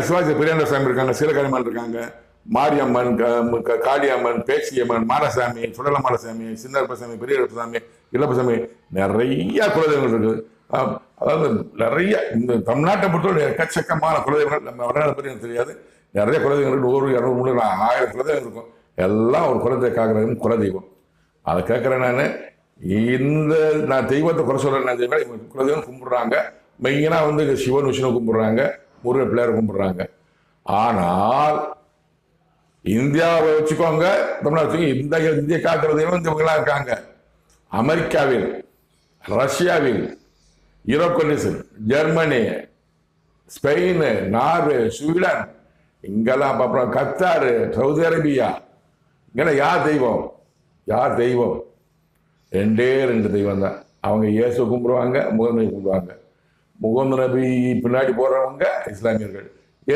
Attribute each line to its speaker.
Speaker 1: சிவாஜி பெரியாண்ட சாமி இருக்காங்க சீலகாரியம்மன் இருக்காங்க மாரியம்மன் க- க- காளியம்மன் பேச்சியம்மன் மாரசாமி சுடல மாடசாமி சின்னப்பசாமி பெரியப்பசாமி இளப்பசாமி நிறைய குலதெய்வங்கள் இருக்குது அதாவது நிறைய இந்த தமிழ்நாட்டை பொறுத்தவரை எக்கச்சக்கமான குலதெய்வங்கள் நம்ம வரலாறு பற்றி எனக்கு தெரியாது. நிறைய குலதெய்வங்கள் நூறு இரநூறு முந்நூறு ஆயிரம் குலதெய்வம் இருக்கும். எல்லாம் ஒரு குலதெய்வ காக்கிறதும் குலதெய்வம். அதை கேட்குறேன் நான். இந்த நான் தெய்வத்தை குறை சொல்கிறேன் குலதெய்வம் கும்பிட்றாங்க. மெயினாக வந்து சிவன் விஷ்ணு கும்பிட்றாங்க. முருகன் பிள்ளையார் கும்பிட்றாங்க. ஆனால் இந்தியாவை வச்சுக்கோங்க தமிழ்நாடு வச்சுக்கோங்க இந்த இந்திய காக்கிறதையும் தெய்வம் இவங்களாம் இருக்காங்க. அமெரிக்காவில் ரஷ்யாவில் யூரோக்கோனிசன் ஜெர்மனி ஸ்பெயின் நார்வே ஸ்வீடன் இங்கெல்லாம் அப்புறம் கத்தார் சவுதி அரேபியா இங்கெல்லாம் யார் தெய்வம்? யார் தெய்வம்? ரெண்டே ரெண்டு தெய்வம் தான் அவங்க இயேசு கும்பிடுவாங்க முகமையை கும்பிடுவாங்க. முகமது நபி பின்னாடி போறவங்க இஸ்லாமியர்கள்.